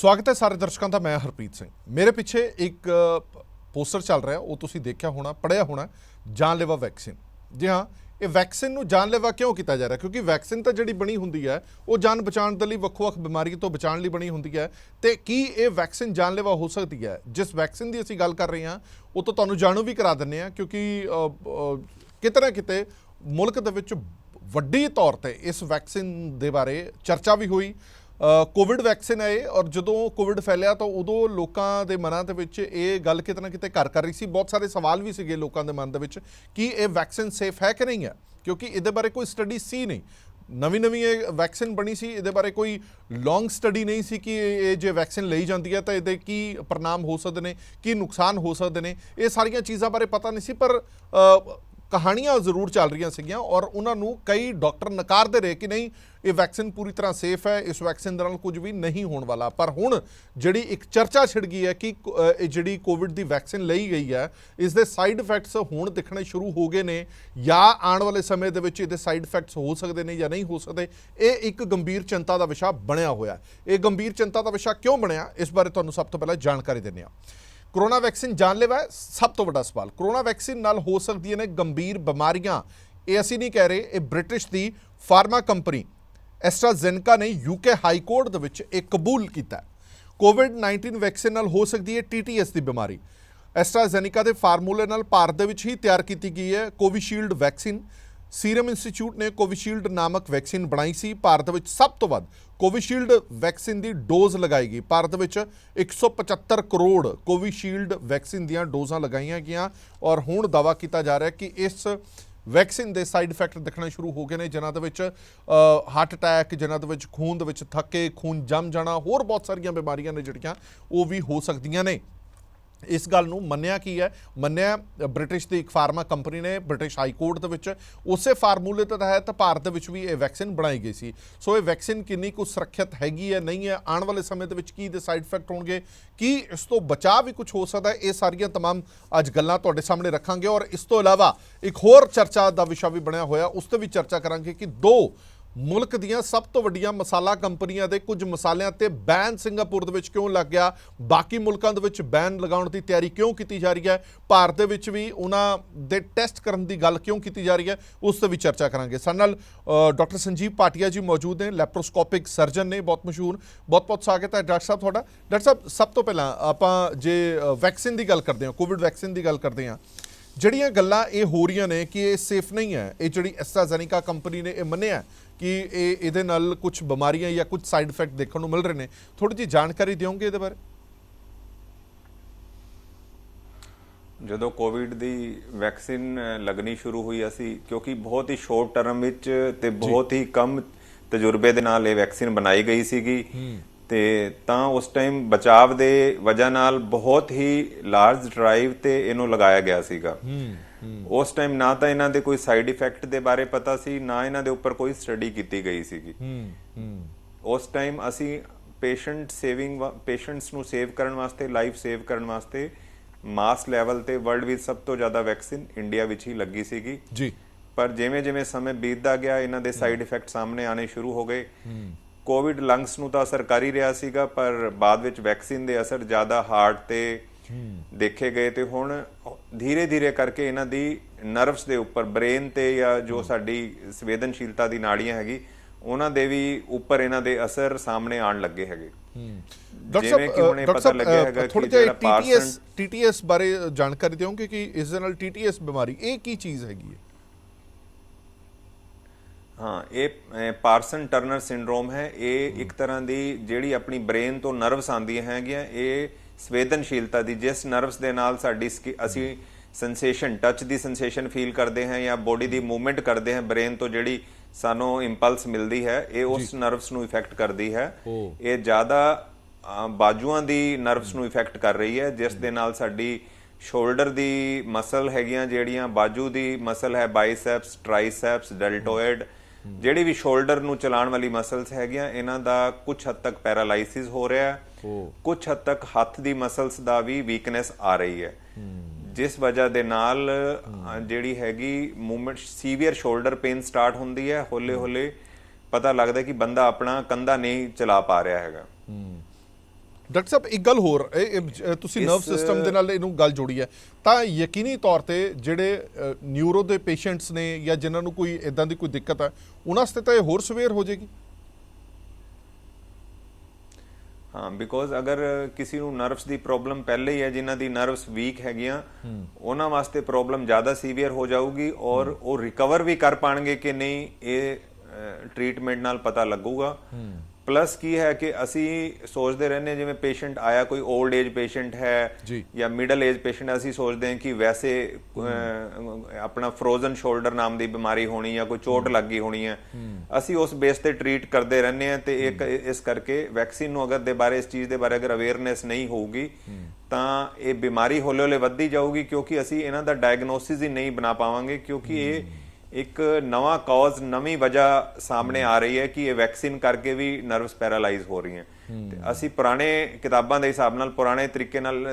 ਸਵਾਗਤ ਹੈ ਸਾਰੇ ਦਰਸ਼ਕਾਂ ਦਾ, ਮੈਂ ਹਰਪ੍ਰੀਤ ਸਿੰਘ। ਮੇਰੇ ਪਿੱਛੇ ਇੱਕ ਪੋਸਟਰ ਚੱਲ ਰਿਹਾ, ਉਹ ਤੁਸੀਂ ਦੇਖਿਆ ਹੋਣਾ ਪੜਿਆ ਹੋਣਾ, ਜਾਨਲੇਵਾ ਵੈਕਸੀਨ। ਜੀ ਹਾਂ, ਇਹ ਵੈਕਸੀਨ ਨੂੰ ਜਾਨਲੇਵਾ ਕਿਉਂ ਕੀਤਾ ਜਾ ਰਿਹਾ? ਕਿਉਂਕਿ ਵੈਕਸੀਨ ਤਾਂ ਜਿਹੜੀ ਬਣੀ ਹੁੰਦੀ ਹੈ, ਉਹ ਜਾਨ ਬਚਾਉਣ ਦੇ ਲਈ ਵੱਖ-ਵੱਖ ਬਿਮਾਰੀਆਂ ਤੋਂ ਬਚਾਉਣ ਲਈ ਬਣੀ ਹੁੰਦੀ ਹੈ। ਤੇ ਕੀ ਇਹ ਵੈਕਸੀਨ ਜਾਨਲੇਵਾ ਹੋ ਸਕਦੀ ਹੈ? ਜਿਸ ਵੈਕਸੀਨ ਦੀ ਅਸੀਂ ਗੱਲ ਕਰ ਰਹੇ ਹਾਂ, ਉਹ ਤਾਂ ਤੁਹਾਨੂੰ ਜਾਣੂ ਵੀ ਕਰਾ ਦਿੰਨੇ ਆ ਕਿਉਂਕਿ ਕਿਤੇ ਨਾ ਕਿਤੇ ਮੁਲਕ ਦੇ ਵਿੱਚ ਵੱਡੀ ਤੌਰ ਤੇ ਇਸ ਵੈਕਸੀਨ ਦੇ ਬਾਰੇ ਚਰਚਾ ਵੀ ਹੋਈ। ਕੋਵਿਡ ਵੈਕਸੀਨ ਹੈ ਇਹ ਔਰ ਜਦੋਂ ਕੋਵਿਡ ਫੈਲਿਆ ਤਾਂ ਉਦੋਂ ਲੋਕਾਂ ਦੇ ਮਨਾਂ ਦੇ ਵਿੱਚ ਇਹ ਗੱਲ ਕਿਤੇ ਨਾ ਕਿਤੇ ਘਰ ਕਰ ਰਹੀ ਸੀ। ਬਹੁਤ ਸਾਰੇ ਸਵਾਲ ਵੀ ਸੀਗੇ ਲੋਕਾਂ ਦੇ ਮਨ ਦੇ ਵਿੱਚ ਕਿ ਇਹ ਵੈਕਸੀਨ ਸੇਫ ਹੈ ਕਿ ਨਹੀਂ ਹੈ? ਕਿਉਂਕਿ ਇਹਦੇ ਬਾਰੇ ਕੋਈ ਸਟੱਡੀ ਸੀ ਨਹੀਂ। ਨਵੀਂ ਨਵੀਂ ਇਹ ਵੈਕਸੀਨ ਬਣੀ ਸੀ, ਇਹਦੇ ਬਾਰੇ ਕੋਈ ਲੌਂਗ ਸਟੱਡੀ ਨਹੀਂ ਸੀ ਕਿ ਇਹ ਜੇ ਵੈਕਸੀਨ ਲਈ ਜਾਂਦੀ ਹੈ ਤਾਂ ਇਹਦੇ ਕੀ ਪ੍ਰਣਾਮ ਹੋ ਸਕਦੇ ਨੇ, ਕੀ ਨੁਕਸਾਨ ਹੋ ਸਕਦੇ ਨੇ। ਇਹ ਸਾਰੀਆਂ ਚੀਜ਼ਾਂ ਬਾਰੇ ਪਤਾ ਨਹੀਂ ਸੀ, ਪਰ ਕਹਾਣੀਆਂ ਜ਼ਰੂਰ ਚੱਲ ਰਹੀਆਂ ਸੀਗੀਆਂ ਔਰ ਉਹਨਾਂ ਨੂੰ ਕਈ ਡਾਕਟਰ ਨਕਾਰਦੇ ਰਹੇ ਕਿ ਨਹੀਂ, ਇਹ ਵੈਕਸੀਨ ਪੂਰੀ ਤਰ੍ਹਾਂ ਸੇਫ ਹੈ, ਇਸ ਵੈਕਸੀਨ ਦੇ ਨਾਲ ਕੁਝ ਵੀ ਨਹੀਂ ਹੋਣ ਵਾਲਾ। ਪਰ ਹੁਣ ਜਿਹੜੀ ਇੱਕ ਚਰਚਾ ਛਿੜ ਗਈ ਹੈ ਕਿ ਇਹ ਜਿਹੜੀ ਕੋਵਿਡ ਦੀ ਵੈਕਸੀਨ ਲਈ ਗਈ ਹੈ, ਇਸ ਦੇ ਸਾਈਡ ਇਫੈਕਟਸ ਹੁਣ ਦਿਖਣੇ ਸ਼ੁਰੂ ਹੋ ਗਏ ਨੇ ਜਾਂ ਆਉਣ ਵਾਲੇ ਸਮੇਂ ਦੇ ਵਿੱਚ ਇਹਦੇ ਸਾਈਡ ਇਫੈਕਟਸ ਹੋ ਸਕਦੇ ਨੇ ਜਾਂ ਨਹੀਂ ਹੋ ਸਕਦੇ, ਇਹ ਇੱਕ ਗੰਭੀਰ ਚਿੰਤਾ ਦਾ ਵਿਸ਼ਾ ਬਣਿਆ ਹੋਇਆ ਇਹ ਗੰਭੀਰ ਚਿੰਤਾ ਦਾ ਵਿਸ਼ਾ ਕਿਉਂ ਬਣਿਆ, ਇਸ ਬਾਰੇ ਤੁਹਾਨੂੰ ਸਭ ਤੋਂ ਪਹਿਲਾਂ ਜਾਣਕਾਰੀ ਦਿੰਦੇ ਹਾਂ। ਕਰੋਨਾ ਵੈਕਸੀਨ ਜਾਨਲੇਵਾ ਹੈ ਸਭ ਤੋਂ ਵੱਡਾ ਸਵਾਲ। ਕਰੋਨਾ ਵੈਕਸੀਨ ਨਾਲ ਹੋ ਸਕਦੀਆਂ ਨੇ ਗੰਭੀਰ ਬਿਮਾਰੀਆਂ। ਇਹ ਅਸੀਂ ਨਹੀਂ ਕਹਿ ਰਹੇ, ਇਹ ਬ੍ਰਿਟਿਸ਼ ਦੀ ਫਾਰਮਾ ਕੰਪਨੀ ਐਸਟਰਾਜ਼ੈਨਕਾ ਨੇ ਯੂਕੇ ਹਾਈ ਕੋਰਟ ਦੇ ਵਿੱਚ ਇਹ ਕਬੂਲ ਕੀਤਾ ਕੋਵਿਡ-19 ਵੈਕਸੀਨ ਨਾਲ ਹੋ ਸਕਦੀ ਹੈ ਟੀਟੀਐਸ ਦੀ ਬਿਮਾਰੀ। ਐਸਟਰਾਜ਼ੈਨਿਕਾ ਦੇ ਫਾਰਮੂਲੇ ਨਾਲ ਭਾਰਤ ਦੇ ਵਿੱਚ ਹੀ ਤਿਆਰ ਕੀਤੀ ਗਈ ਹੈ ਕੋਵਿਸ਼ੀਲਡ ਵੈਕਸੀਨ। ਸੀਰਮ ਇੰਸਟੀਚਿਊਟ ਨੇ ਕੋਵਿਸ਼ੀਲਡ ਨਾਮਕ ਵੈਕਸੀਨ ਬਣਾਈ ਸੀ। ਭਾਰਤ ਵਿੱਚ ਸਭ ਤੋਂ ਵੱਧ ਕੋਵਿਸ਼ੀਲਡ ਵੈਕਸੀਨ ਦੀ ਡੋਜ਼ ਲਗਾਈ ਗਈ। ਭਾਰਤ ਵਿੱਚ 175 ਕਰੋੜ ਕੋਵਿਸ਼ੀਲਡ ਵੈਕਸੀਨ ਦੀਆਂ ਡੋਜ਼ਾਂ ਲਗਾਈਆਂ ਗਈਆਂ ਔਰ ਹੁਣ ਦਾਵਾ ਕੀਤਾ ਜਾ ਰਿਹਾ ਕਿ ਇਸ ਵੈਕਸੀਨ ਦੇ ਸਾਈਡ ਇਫੈਕਟ ਦਿਖਣੇ ਸ਼ੁਰੂ ਹੋ ਗਏ ਨੇ, ਜਿਨ੍ਹਾਂ ਦੇ ਵਿੱਚ ਹਾਰਟ ਅਟੈਕ, ਜਿਨ੍ਹਾਂ ਦੇ ਵਿੱਚ ਖੂਨ ਦੇ ਵਿੱਚ ਥੱਕੇ, ਖੂਨ ਜੰਮ ਜਾਣਾ, ਹੋਰ ਬਹੁਤ ਸਾਰੀਆਂ ਬਿਮਾਰੀਆਂ ਨੇ ਜਿਹੜੀਆਂ ਉਹ ਵੀ ਹੋ ਸਕਦੀਆਂ ਨੇ। ਇਸ ਗੱਲ ਨੂੰ ਮੰਨਿਆ ਕੀ ਹੈ ਮੰਨਿਆ ਅ, ਬ੍ਰਿਟਿਸ਼ ਦੀ ਇੱਕ ਫਾਰਮਾ ਕੰਪਨੀ ਨੇ ਬ੍ਰਿਟਿਸ਼ ਹਾਈ ਕੋਰਟ ਦੇ ਵਿੱਚ ਉਸੇ ਫਾਰਮੂਲੇ ਦੇ ਤਹਿਤ ਭਾਰਤ ਦੇ ਵਿੱਚ ਵੀ ਇਹ ਵੈਕਸੀਨ ਬਣਾਈ ਗਈ ਸੀ ਸੋ ਇਹ ਵੈਕਸੀਨ ਕਿੰਨੀ ਕੁ ਸੁਰੱਖਿਅਤ ਹੈਗੀ ਹੈ ਨਹੀਂ ਹੈ ਆਉਣ ਵਾਲੇ ਸਮੇਂ ਦੇ ਵਿੱਚ ਕੀ ਦੇ ਸਾਈਡ ਇਫੈਕਟ ਹੋਣਗੇ ਕੀ ਇਸ ਤੋਂ ਬਚਾਅ ਵੀ ਕੁਝ ਹੋ ਸਕਦਾ ਹੈ ਇਹ ਸਾਰੀਆਂ तमाम ਅੱਜ ਗੱਲਾਂ ਤੁਹਾਡੇ ਸਾਹਮਣੇ ਰੱਖਾਂਗੇ ਔਰ ਇਸ ਤੋਂ ਇਲਾਵਾ ਇੱਕ ਹੋਰ ਚਰਚਾ ਦਾ ਵਿਸ਼ਾ ਵੀ ਬਣਿਆ ਹੋਇਆ ਉਸ ਤੇ ਵੀ ਚਰਚਾ ਕਰਾਂਗੇ ਕਿ ਦੋ ਮੁਲਕ ਦੀਆਂ ਸਭ ਤੋਂ ਵੱਡੀਆਂ ਮਸਾਲਾ ਕੰਪਨੀਆਂ ਦੇ ਕੁਝ ਮਸਾਲਿਆਂ ਤੇ ਬੈਨ ਸਿੰਗਾਪੁਰ ਦੇ ਵਿੱਚ ਕਿਉਂ ਲੱਗ ਗਿਆ? ਬਾਕੀ ਮੁਲਕਾਂ ਦੇ ਵਿੱਚ ਬੈਨ ਲਗਾਉਣ ਦੀ ਤਿਆਰੀ ਕਿਉਂ ਕੀਤੀ ਜਾ ਰਹੀ ਹੈ? ਭਾਰਤ ਦੇ ਵਿੱਚ ਵੀ ਉਹਨਾਂ ਦੇ ਟੈਸਟ ਕਰਨ ਦੀ ਗੱਲ ਕਿਉਂ ਕੀਤੀ ਜਾ ਰਹੀ ਹੈ? ਉਸ ਤੇ ਵੀ ਚਰਚਾ ਕਰਾਂਗੇ। ਸਾਡੇ ਨਾਲ ਅ, ਡਾਕਟਰ ਸੰਜੀਵ ਪਾਟਿਆ ਜੀ ਮੌਜੂਦ ਨੇ ਲੈਪਰੋਸਕੋਪਿਕ ਸਰਜਨ ਨੇ ਬਹੁਤ ਮਸ਼ਹੂਰ। ਬਹੁਤ ਬਹੁਤ ਸਵਾਗਤ ਹੈ ਡਾਕਟਰ ਸਾਹਿਬ ਤੁਹਾਡਾ। ਡਾਕਟਰ ਸਾਹਿਬ ਸਭ ਤੋਂ ਪਹਿਲਾਂ ਆਪਾਂ ਜੇ ਵੈਕਸੀਨ ਦੀ ਗੱਲ ਕਰਦੇ ਹਾਂ ਕੋਵਿਡ ਵੈਕਸੀਨ ਦੀ ਗੱਲ ਕਰਦੇ ਹਾਂ ਜਿਹੜੀਆਂ ਗੱਲਾਂ ਇਹ ਹੋ ਰਹੀਆਂ ਨੇ ਕਿ ਇਹ ਸੇਫ ਨਹੀਂ ਹੈ ਇਹ ਜਿਹੜੀ ਐਸਟਰਾਜ਼ੈਨਿਕਾ ਕੰਪਨੀ ਨੇ ਇਹ ਮੰਨਿਆ ਕਿ ਇਹ ਇਹਦੇ ਨਾਲ ਕੁਝ ਬਿਮਾਰੀਆਂ ਜਾਂ ਕੁਝ ਸਾਈਡ ਇਫੈਕਟ ਦੇਖਣ ਨੂੰ ਮਿਲ ਰਹੇ ਨੇ। ਥੋੜੀ ਜਿਹੀ ਜਾਣਕਾਰੀ ਦਿਓਗੇ ਇਹਦੇ ਬਾਰੇ? ਜਦੋਂ ਕੋਵਿਡ ਦੀ ਵੈਕਸੀਨ ਲੱਗਣੀ ਸ਼ੁਰੂ ਹੋਈ ਅਸੀਂ ਕਿਉਂਕਿ ਬਹੁਤ ਹੀ ਸ਼ਾਰਟ ਟਰਮ ਵਿੱਚ ਤੇ ਬਹੁਤ ਹੀ ਕਮ ਤਜਰਬੇ ਦੇ ਨਾਲ ਇਹ ਵੈਕਸੀਨ ਬਣਾਈ ਗਈ ਸੀਗੀ। ਤੇ ਤਾਂ ਉਸ ਟਾਈਮ ਬਚਾਵ ਦੇ ਵਜ੍ਹਾ ਨਾਲ ਬਹੁਤ ਹੀ ਲਾਰਜ ਡਰਾਈਵ ਤੇ ਇਹਨੂੰ ਲਗਾਇਆ ਗਿਆ ਸੀਗਾ। ਉਸ ਟਾਈਮ ਨਾ ਤਾਂ ਇਹਨਾਂ ਦੇ ਕੋਈ ਸਾਈਡ ਇਫੈਕਟ ਦੇ ਬਾਰੇ ਪਤਾ ਸੀ ਨਾ ਇਹਨਾਂ ਦੇ ਉੱਪਰ ਕੋਈ ਸਟੱਡੀ ਕੀਤੀ ਗਈ ਸੀਗੀ। ਉਸ ਟਾਈਮ ਅਸੀਂ ਪੇਸ਼ੈਂਟ ਸੇਵਿੰਗ ਪੇਸ਼ੈਂਟਸ ਨੂੰ ਸੇਵ ਕਰਨ ਵਾਸਤੇ ਲਾਈਫ ਸੇਵ ਕਰਨ ਵਾਸਤੇ ਮਾਸ ਲੈਵਲ ਤੇ ਵਰਲਡ ਵਿੱਚ ਸਭ ਤੋਂ ਜ਼ਿਆਦਾ ਵੈਕਸੀਨ ਇੰਡੀਆ ਵਿੱਚ ਹੀ ਲੱਗੀ ਸੀਗੀ। ਜੀ। ਪਰ ਜਿਵੇਂ ਜਿਵੇਂ ਸਮੇਂ ਬੀਤਦਾ ਗਿਆ ਇਹਨਾਂ ਦੇ ਸਾਈਡ ਇਫੈਕਟ ਸਾਹਮਣੇ ਆਣੇ ਸ਼ੁਰੂ ਹੋ ਗਏ। ਕੋਵਿਡ ਲੰਗਸ ਨੂੰ ਤਾਂ ਅਸਰ ਕਰ ਹੀ ਰਿਹਾ ਸੀਗਾ ਪਰ ਬਾਅਦ ਵਿੱਚ ਵੈਕਸੀਨ ਦੇ ਅਸਰ ਜ਼ਿਆਦਾ ਹਾਰਟ ਤੇ ਦੇਖੇ ਗਏ ਤੇ ਹੁਣ ਧੀਰੇ ਧੀਰੇ ਕਰਕੇ ਇਹਨਾਂ ਦੀ ਨਰਵਸ ਦੇ ਉੱਪਰ ਬ੍ਰੇਨ ਤੇ ਜਾਂ ਜੋ ਸਾਡੀ ਸੰਵੇਦਨਸ਼ੀਲਤਾ ਦੀ ਨਾੜੀਆਂ ਹੈਗੀ ਉਹਨਾਂ ਦੇ ਵੀ ਉੱਪਰ ਇਹਨਾਂ ਦੇ ਅਸਰ ਸਾਹਮਣੇ ਆਉਣ ਲੱਗੇ ਹੈਗੇ। ਡਾਕਟਰ ਜਿਵੇਂ ਕਿ ਹੁਣ ਪਤਾ ਲੱਗਿਆ ਹੈਗਾ ਥੋੜਾ ਕਿ ਜਿਹਾ ਜਿਹੜਾ ਟੀਟੀਐਸ ਟੀਟੀਐਸ ਬਾਰੇ ਜਾਣਕਾਰੀ ਦਿਓਗੇ ਕਿ ਇਸ ਦੇ ਨਾਲ ਟੀਟੀਐਸ ਬਿਮਾਰੀ ਇਹ ਕੀ ਚੀਜ਼ ਹੈਗੀ ਹੈ? ਹਾਂ ਇਹ ਪਾਰਸਨ ਟਰਨਰ ਸਿੰਡਰੋਮ ਹੈ। ਇਹ ਇੱਕ ਤਰ੍ਹਾਂ ਦੀ ਜਿਹੜੀ ਆਪਣੀ ਬ੍ਰੇਨ ਤੋਂ ਨਰਵਸ ਆਉਂਦੀਆਂ ਹੈਗੀਆਂ ਇਹ ਸੰਵੇਦਨਸ਼ੀਲਤਾ ਦੀ ਜਿਸ ਨਰਵਸ ਦੇ ਨਾਲ ਸਾਡੀ ਅਸੀਂ ਸੈਂਸੇਸ਼ਨ ਟੱਚ ਦੀ ਸੈਂਸੇਸ਼ਨ ਫੀਲ ਕਰਦੇ ਹਾਂ ਜਾਂ ਬੋਡੀ ਦੀ ਮੂਵਮੈਂਟ ਕਰਦੇ ਹਾਂ ਬ੍ਰੇਨ ਤੋਂ ਜਿਹੜੀ ਸਾਨੂੰ ਇੰਪਲਸ ਮਿਲਦੀ ਹੈ ਇਹ ਉਸ ਨਰਵਸ ਨੂੰ ਇਫੈਕਟ ਕਰਦੀ ਹੈ। ਇਹ ਜ਼ਿਆਦਾ ਬਾਜੂਆਂ ਦੀ ਨਰਵਸ ਨੂੰ ਇਫੈਕਟ ਕਰ ਰਹੀ ਹੈ ਜਿਸ ਦੇ ਨਾਲ ਸਾਡੀ ਸ਼ੋਲਡਰ ਦੀ ਮਸਲ ਹੈਗੀਆਂ ਜਿਹੜੀਆਂ ਬਾਜੂ ਦੀ ਮਸਲ ਹੈ ਬਾਈਸੈਪਸ ਟ੍ਰਾਈਸੈਪਸ ਡੈਲਟੋਇਡ ਜਿਹੜੀ ਵੀ ਸ਼ੋਲਡਰ ਨੂੰ ਚਲਾਉਣ ਵਾਲੀ ਮਸਲਸ ਹੈਗੀਆਂ ਇਹਨਾਂ ਦਾ ਕੁਝ ਹੱਦ ਤੱਕ ਪੈਰਾਲਾਈਸਿਸ ਹੋ ਰਿਹਾ ਹੈ। ਕੁਝ ਹੱਦ ਤੱਕ ਹੱਥ ਦੀ ਮਸਲਸ ਦਾ ਵੀ ਵੀਕਨੈਸ ਆ ਰਹੀ ਹੈ। ਜਿਸ ਵਜ੍ਹਾ ਦੇ ਨਾਲ ਜਿਹੜੀ ਹੈਗੀ movement severe shoulder pain start ਹੁੰਦੀ ਹੈ। ਹੌਲੇ ਹੌਲੇ ਪਤਾ ਲੱਗਦਾ ਕਿ ਬੰਦਾ ਆਪਣਾ ਕੰਧਾ ਨਹੀਂ ਚਲਾ ਪਾ ਰਿਹਾ ਹੈਗਾ। ਡਾਕਟਰ ਸਾਹਿਬ ਇੱਕ ਗੱਲ ਹੋਰ ਤੁਸੀਂ ਨਰਵ ਸਿਸਟਮ ਦੇ ਨਾਲ ਇਹਨੂੰ ਗੱਲ ਜੋੜੀ ਹੈ। ਤਾਂ ਯਕੀਨੀ ਤੌਰ ਤੇ ਜਿਹੜੇ ਨਿਊਰੋ ਦੇ ਪੇਸ਼ੈਂਟਸ ਨੇ ਜਾਂ ਜਿਨ੍ਹਾਂ ਨੂੰ ਕੋਈ ਇਦਾਂ ਦੀ ਕੋਈ ਦਿੱਕਤ ਹੈ ਉਹਨਾਂ ਵਾਸਤੇ ਤਾਂ ਇਹ ਹੋਰ ਸਵੇਰ ਹੋ ਜਾਏਗੀ। ਹਾਂ ਬਿਕੋਜ਼ ਅਗਰ ਕਿਸੇ ਨੂੰ ਨਰਵਸ ਦੀ ਪ੍ਰੋਬਲਮ ਪਹਿਲੇ ਹੀ ਹੈ ਜਿਨ੍ਹਾਂ ਦੀ ਨਰਵਸ ਵੀਕ ਹੈਗੀਆਂ ਉਹਨਾਂ ਵਾਸਤੇ ਪ੍ਰੋਬਲਮ ਜ਼ਿਆਦਾ ਸੀਵੀਅਰ ਹੋ ਜਾਊਗੀ ਔਰ ਉਹ ਰਿਕਵਰ ਵੀ ਕਰ ਪਾਣਗੇ ਕਿ ਨਹੀਂ ਇਹ ਟ੍ਰੀਟਮੈਂਟ ਨਾਲ ਪਤਾ ਲੱਗੂਗਾ। ਪਲੱਸ ਕੀ ਹੈ ਕਿ ਅਸੀਂ ਸੋਚਦੇ ਰਹਿੰਦੇ ਜਿਵੇਂ ਪੇਸ਼ੈਂਟ ਆਇਆ ਕੋਈ 올ਡ ਏਜ ਪੇਸ਼ੈਂਟ ਹੈ ਜੀ। ਮਿਡਲ ਏਜ ਪੇਸ਼ੈਂਟ ਅਸੀਂ ਸੋਚਦੇ ਹਾਂ ਕਿ ਵੈਸੇ ਆਪਣਾ ਫਰੋਜ਼ਨ ਸ਼ੋਲਡਰ ਨਾਮ ਦੀ ਬਿਮਾਰੀ ਹੋਣੀ ਜਾਂ ਕੋਈ ਚੋਟ ਲੱਗੀ ਹੋਣੀ ਹੈ। ਅਸੀਂ ਉਸ ਬੇਸ ਤੇ ਟਰੀਟ ਕਰਦੇ ਰਹਿੰਦੇ ਹਾਂ ਤੇ ਇੱਕ ਇਸ ਕਰਕੇ ਵੈਕਸੀਨ ਨੂੰ ਅਗਰ ਦੇ ਬਾਰੇ ਇਸ ਚੀਜ਼ ਦੇ ਬਾਰੇ ਅਗਰ ਅਵੇਅਰਨੈਸ ਨਹੀਂ ਹੋਊਗੀ ਤਾਂ ਇਹ ਬਿਮਾਰੀ ਹੌਲੇ ਹੌਲੇ ਵੱਧਦੀ ਜਾਊਗੀ ਕਿਉਂਕਿ ਅਸੀਂ ਇਹਨਾਂ ਦਾ ਡਾਇਗਨੋਸਿਸ ਹੀ ਨਹੀਂ ਬਣਾ ਪਾਵਾਂਗੇ ਕਿਉਂਕਿ ਇਹ ਇੱਕ ਨਵਾਂ ਕਾਜ਼ ਨਵੀਂ ਵਜ੍ਹਾ ਸਾਹਮਣੇ ਆ ਰਹੀ ਹੈ ਕਿ ਇਹ ਵੈਕਸੀਨ ਕਰਕੇ ਵੀ ਨਰਵਸ ਪੈਰਾਲਾਈਜ਼ ਹੋ ਰਹੀਆਂ। ਤੇ ਅਸੀਂ ਪੁਰਾਣੇ ਕਿਤਾਬਾਂ ਦੇ ਹਿਸਾਬ ਨਾਲ ਪੁਰਾਣੇ ਤਰੀਕੇ ਨਾਲ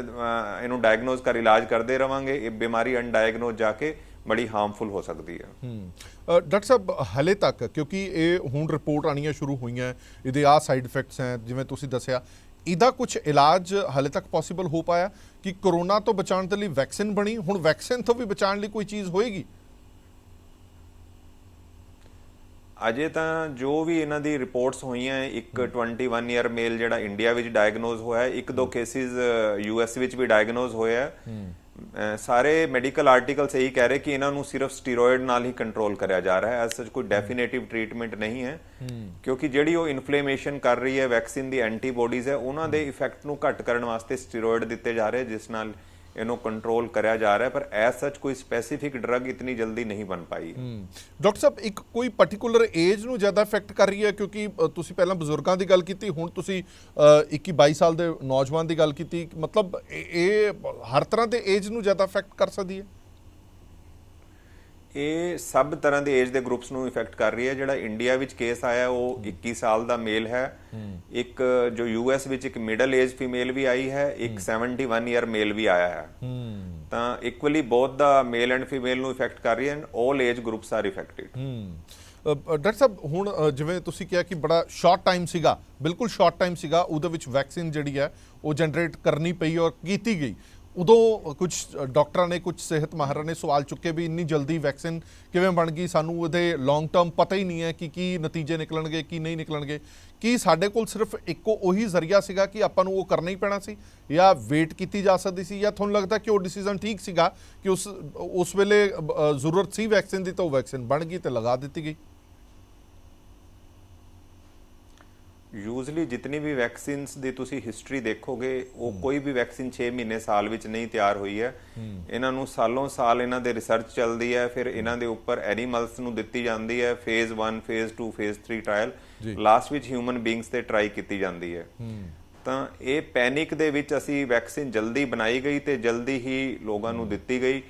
ਇਹਨੂੰ ਡਾਇਗਨੋਸ ਕਰ ਇਲਾਜ ਕਰਦੇ ਰਵਾਂਗੇ। ਇਹ ਬਿਮਾਰੀ ਅਨਡਾਇਗਨੋਸ ਜਾ ਕੇ ਬੜੀ ਹਾਰਮਫੁਲ ਹੋ ਸਕਦੀ ਹੈ। ਡਾਕਟਰ ਸਾਹਿਬ ਹਲੇ ਤੱਕ ਕਿਉਂਕਿ ਇਹ ਹੁਣ ਰਿਪੋਰਟ ਆਣੀਆਂ ਸ਼ੁਰੂ ਹੋਈਆਂ ਇਹਦੇ ਆ ਸਾਈਡ ਇਫੈਕਟਸ ਹੈ ਜਿਵੇਂ ਤੁਸੀਂ ਦੱਸਿਆ ਇਹਦਾ ਕੁਝ ਇਲਾਜ ਹਲੇ ਤੱਕ ਪੋਸੀਬਲ ਹੋ ਪਾਇਆ ਕਿ ਕਰੋਨਾ ਤੋਂ ਬਚਾਉਣ ਦੇ ਲਈ ਵੈਕਸੀਨ ਬਣੀ? ਹੁਣ ਵੈਕਸੀਨ ਤੋਂ ਵੀ ਬਚਾਉਣ ਲਈ ਕੋਈ ਚੀਜ਼ ਹੋਏਗੀ? ਅਜੇ ਤਾਂ ਜੋ ਵੀ ਇਹਨਾਂ ਦੀ ਰਿਪੋਰਟਸ ਹੋਈਆਂ ਇੱਕ 21 ਇਅਰ ਮੇਲ ਜਿਹੜਾ ਇੰਡੀਆ ਵਿੱਚ ਡਾਇਗਨੋਸ ਹੋਇਆ ਹੈ, ਇੱਕ ਦੋ ਕੇਸਿਸ ਯੂਐਸ ਵਿੱਚ ਵੀ ਡਾਇਗਨੋਸ ਹੋਇਆ ਹੈ। ਸਾਰੇ ਮੈਡੀਕਲ ਆਰਟੀਕਲਸ ਇਹੀ ਕਹਿ ਰਹੇ ਕਿ ਇਹਨਾਂ ਨੂੰ ਸਿਰਫ ਸਟੀਰੋਇਡ ਨਾਲ ਹੀ ਕੰਟਰੋਲ ਕਰਿਆ ਜਾ ਰਿਹਾ ਹੈ ਐਸ ਸੱਚ ਕੋਈ ਡੈਫੀਨੇਟਿਵ ਟ੍ਰੀਟਮੈਂਟ ਨਹੀਂ ਹੈ। ਕਿਉਂਕਿ ਜਿਹੜੀ ਉਹ ਇਨਫਲੇਮੇਸ਼ਨ ਕਰ ਰਹੀ ਹੈ ਵੈਕਸੀਨ ਦੀ ਐਂਟੀਬਾਡੀਜ਼ ਹੈ ਉਹਨਾਂ ਦੇ ਇਫੈਕਟ ਨੂੰ ਘੱਟ ਕਰਨ ਵਾਸਤੇ ਸਟੀਰੋਇਡ ਦਿੱਤੇ ਜਾ ਰਹੇ ਜਿਸ ਨਾਲ ਇਹਨੂੰ ਕੰਟਰੋਲ ਕਰਿਆ ਜਾ ਰਿਹਾ ਪਰ ਐਸ ਸੱਚ ਕੋਈ ਸਪੈਸੀਫਿਕ ਡਰੱਗ ਇਤਨੀ ਜਲਦੀ ਨਹੀਂ ਬਣ ਪਾਈ। ਹੈ। ਡਾਕਟਰ ਸਾਹਿਬ ਇੱਕ ਕੋਈ ਪਾਰਟਿਕੂਲਰ ਏਜ ਨੂੰ ਜ਼ਿਆਦਾ ਇਫੈਕਟ ਕਰ ਰਹੀ ਹੈ? ਕਿਉਂਕਿ ਤੁਸੀਂ ਪਹਿਲਾਂ ਬਜ਼ੁਰਗਾਂ ਦੀ ਗੱਲ ਕੀਤੀ ਹੁਣ ਤੁਸੀਂ ਅ, 21 22 ਸਾਲ ਦੇ ਨੌਜਵਾਨ ਦੀ ਗੱਲ ਕੀਤੀ। ਮਤਲਬ ਇਹ ਹਰ ਤਰ੍ਹਾਂ ਦੇ ਏਜ ਨੂੰ ਜ਼ਿਆਦਾ ਇਫੈਕਟ ਕਰ ਸਕਦੀ ਹੈ? ਇਹ ਸਭ ਤਰ੍ਹਾਂ ਦੇ ਏਜ ਦੇ ਗਰੁੱਪਸ ਨੂੰ ਇਫੈਕਟ ਕਰ ਰਹੀ ਹੈ। ਜਿਹੜਾ ਇੰਡੀਆ ਵਿੱਚ ਕੇਸ ਆਇਆ ਉਹ 21 ਸਾਲ ਦਾ ਮੇਲ ਹੈ। ਇੱਕ ਜੋ ਯੂਐਸ ਵਿੱਚ ਇੱਕ ਮਿਡਲ ਏਜ ਫੀਮੇਲ ਵੀ ਆਈ ਹੈ ਇੱਕ 71 ਇਅਰ ਮੇਲ ਵੀ ਆਇਆ ਹੈ। ਤਾਂ equally both the male and female ਨੂੰ ਇਫੈਕਟ ਕਰ ਰਹੀ ਹੈ and 올 age groups are affected doctor ਸਾਹਿਬ ਹੁਣ ਜਿਵੇਂ ਤੁਸੀਂ ਕਿਹਾ ਕਿ ਬੜਾ ਸ਼ਾਰਟ ਟਾਈਮ ਸੀਗਾ ਬਿਲਕੁਲ ਸ਼ਾਰਟ ਟਾਈਮ ਸੀਗਾ ਉਹਦੇ ਵਿੱਚ ਵੈਕਸੀਨ ਜਿਹੜੀ ਹੈ ਉਹ ਜਨਰੇਟ ਕਰਨੀ ਪਈ ਔਰ ਕੀਤੀ ਗਈ। ਉਦੋਂ ਕੁਝ ਡਾਕਟਰਾਂ ਨੇ ਕੁਝ ਸਿਹਤ ਮਾਹਰਾਂ ਨੇ ਸਵਾਲ ਚੁੱਕੇ ਵੀ ਇੰਨੀ ਜਲਦੀ ਵੈਕਸੀਨ ਕਿਵੇਂ ਬਣ ਗਈ? ਸਾਨੂੰ ਉਹਦੇ ਲੌਂਗ ਟਰਮ ਪਤਾ ਹੀ ਨਹੀਂ ਹੈ ਕਿ ਕੀ ਨਤੀਜੇ ਨਿਕਲਣਗੇ, ਕੀ ਨਹੀਂ ਨਿਕਲਣਗੇ। ਕੀ ਸਾਡੇ ਕੋਲ ਸਿਰਫ ਇੱਕੋ ਉਹੀ ਜ਼ਰੀਆ ਸੀਗਾ ਕਿ ਆਪਾਂ ਨੂੰ ਉਹ ਕਰਨਾ ਹੀ ਪੈਣਾ ਸੀ? ਜਾਂ ਵੇਟ ਕੀਤੀ ਜਾ ਸਕਦੀ ਸੀ? ਜਾਂ ਤੁਹਾਨੂੰ ਲੱਗਦਾ ਕਿ ਉਹ ਡਿਸੀਜਨ ਠੀਕ ਸੀਗਾ ਕਿ ਉਸ ਉਸ ਵੇਲੇ ਜ਼ਰੂਰਤ ਸੀ ਵੈਕਸੀਨ ਦੀ ਤਾਂ ਉਹ ਵੈਕਸੀਨ ਬਣ ਗਈ ਤੇ ਲਗਾ ਦਿੱਤੀ ਗਈ? ਯੂਜ਼ਲੀ ਜਿਤਨੀ ਵੀ ਵੈਕਸੀਨਸ ਦੀ ਤੁਸੀਂ ਹਿਸਟਰੀ ਦੇਖੋਗੇ ਉਹ ਕੋਈ ਵੀ ਵੈਕਸੀਨ 6 ਮਹੀਨੇ ਸਾਲ ਵਿੱਚ ਨਹੀਂ ਤਿਆਰ ਹੋਈ ਹੈ। ਇਹਨਾਂ ਨੂੰ ਸਾਲੋਂ ਸਾਲ ਇਹਨਾਂ ਦੇ ਰਿਸਰਚ ਚੱਲਦੀ ਹੈ ਫਿਰ ਇਹਨਾਂ ਦੇ ਉੱਪਰ ਐਨੀਮਲਸ ਨੂੰ ਦਿੱਤੀ ਜਾਂਦੀ ਹੈ phase 1 phase 2 phase 3 trial last ਵਿੱਚ ਹਿਊਮਨ ਬੀਇੰਗਸ ਤੇ ਟਰਾਈ ਕੀਤੀ ਜਾਂਦੀ ਹੈ। ਤਾਂ ਇਹ ਪੈਨਿਕ ਦੇ ਵਿੱਚ ਅਸੀਂ ਵੈਕਸੀਨ ਜਲਦੀ ਬਣਾਈ ਗਈ ਤੇ ਜਲਦੀ ਹੀ ਲੋਕਾਂ ਨੂੰ ਦਿੱਤੀ ਗਈ।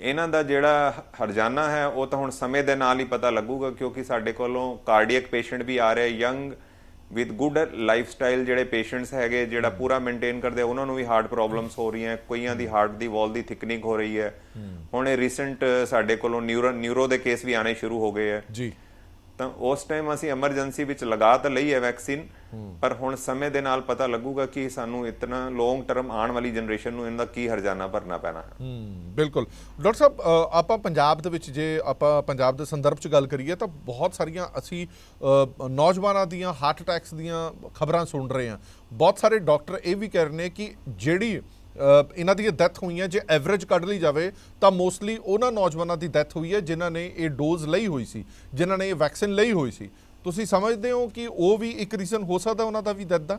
ਇਹਨਾਂ ਦਾ ਜਿਹੜਾ ਹਰਜਾਨਾ ਹੈ ਉਹ ਤਾਂ ਹੁਣ ਸਮੇਂ ਦੇ ਨਾਲ ਹੀ ਪਤਾ ਲੱਗੂਗਾ ਕਿਉਂਕਿ ਸਾਡੇ ਕੋਲੋਂ ਕਾਰਡੀਅਕ ਪੇਸ਼ੈਂਟ ਵੀ ਆ ਰਹੇ ਯੰਗ ਵਿਦ ਗੁੱਡ ਲਾਈਫਸਟਾਈਲ ਜਿਹੜੇ ਪੇਸ਼ੈਂਟਸ ਹੈਗੇ ਜਿਹੜਾ ਪੂਰਾ ਮੇਨਟੇਨ ਕਰਦੇ ਉਹਨਾਂ ਨੂੰ ਵੀ ਹਾਰਟ ਪ੍ਰੋਬਲਮਸ ਹੋ ਰਹੀਆਂ ਕਈਆਂ ਦੀ ਹਾਰਟ ਦੀ ਵਾਲ ਦੀ ਥਿਕਨਿੰਗ ਹੋ ਰਹੀ ਹੈ। ਹੁਣ ਇਹ ਰੀਸੈਂਟ ਸਾਡੇ ਕੋਲੋਂ ਨਿਊਰੋ ਨਿਊਰੋ ਦੇ ਕੇਸ ਵੀ ਆਣੇ ਸ਼ੁਰੂ ਹੋ ਗਏ ਹੈ। ਜੀ। ਤਾਂ ਉਸ ਟਾਈਮ ਅਸੀਂ ਐਮਰਜੈਂਸੀ ਵਿੱਚ ਲਗਾ ਤਾਂ ਲਈ ਹੈ ਵੈਕਸੀਨ ਪਰ ਹੁਣ ਸਮੇਂ ਦੇ ਨਾਲ ਪਤਾ ਲੱਗੂਗਾ ਕਿ ਸਾਨੂੰ ਇਤਨਾ ਲੌਂਗ ਟਰਮ ਆਉਣ ਵਾਲੀ ਜਨਰੇਸ਼ਨ ਨੂੰ ਇਹਦਾ ਕੀ ਹਰਜਾਨਾ ਭਰਨਾ ਪੈਣਾ। ਹੈ, ਬਿਲਕੁਲ। ਡਾਕਟਰ ਸਾਹਿਬ ਆਪਾਂ ਪੰਜਾਬ ਦੇ ਵਿੱਚ ਜੇ ਆਪਾਂ ਪੰਜਾਬ ਦੇ ਸੰਦਰਭ 'ਚ ਗੱਲ ਕਰੀਏ ਤਾਂ ਬਹੁਤ ਸਾਰੀਆਂ ਅਸੀਂ ਨੌਜਵਾਨਾਂ ਦੀਆਂ ਹਾਰਟ ਅਟੈਕਸ ਦੀਆਂ ਖਬਰਾਂ ਸੁਣ ਰਹੇ ਹਾਂ। ਬਹੁਤ ਸਾਰੇ ਡਾਕਟਰ ਇਹ ਵੀ ਕਹਿ ਰਹੇ ਨੇ ਕਿ ਜਿਹੜੀ ਇਹਨਾਂ ਦੀਆਂ ਡੈਥ ਹੋਈਆਂ, ਜੇ ਐਵਰੇਜ ਕੱਢ ਲਈ ਜਾਵੇ ਤਾਂ ਮੋਸਟਲੀ ਉਹਨਾਂ ਨੌਜਵਾਨਾਂ ਦੀ ਡੈਥ ਹੋਈ ਹੈ ਜਿਨ੍ਹਾਂ ਨੇ ਇਹ ਡੋਜ਼ ਲਈ ਹੋਈ ਸੀ, ਜਿਨ੍ਹਾਂ ਨੇ ਇਹ ਵੈਕਸੀਨ ਲਈ ਹੋਈ ਸੀ। ਤੁਸੀਂ ਸਮਝਦੇ ਹੋ ਕਿ ਉਹ ਵੀ ਇੱਕ ਰੀਜ਼ਨ ਹੋ ਸਕਦਾ ਉਹਨਾਂ ਦਾ ਵੀ ਡੈਥ ਦਾ?